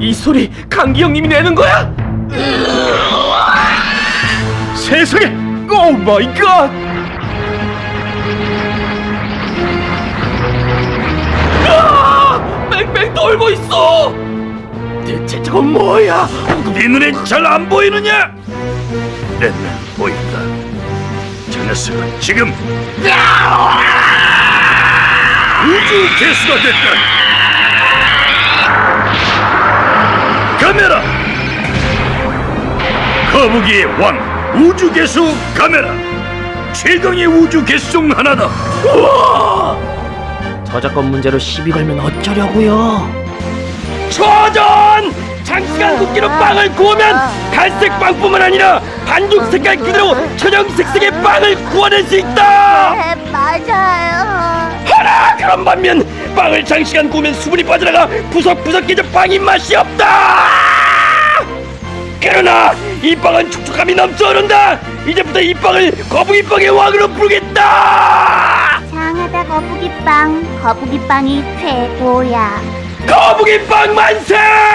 이 소리 강기 형님이 내는 거야? 세상에! 오 마이 갓! 아! 뺑뺑 돌고 있어! 대체 저건 뭐야? 네 눈엔 잘안 보이느냐? 내 눈엔 보인다. 저 녀석은 지금 우주 개수가 됐다. 카메라. 거북이의 왕 우주 개수 카메라. 최강의 우주 개수 중 하나다. 저작권 문제로 시비 걸면 어쩌려고요? 초전! 장시간 굽기로 빵을 구우면 갈색 빵뿐만 아니라 반죽 색깔 그대로 천연색색의 빵을 구워낼 수 있다! 네, 맞아요. 그런 반면 빵을 장시간 구우면 수분이 빠져나가 부석부석 깨져 빵이 맛이 없다! 그러나 이 빵은 촉촉함이 넘쳐 흐른다! 이제부터 이 빵을 거북이 빵의 왕으로 부르겠다! 장하다 거북이빵, 거북이빵이 최고야. 거북이 빵 만세! 으아.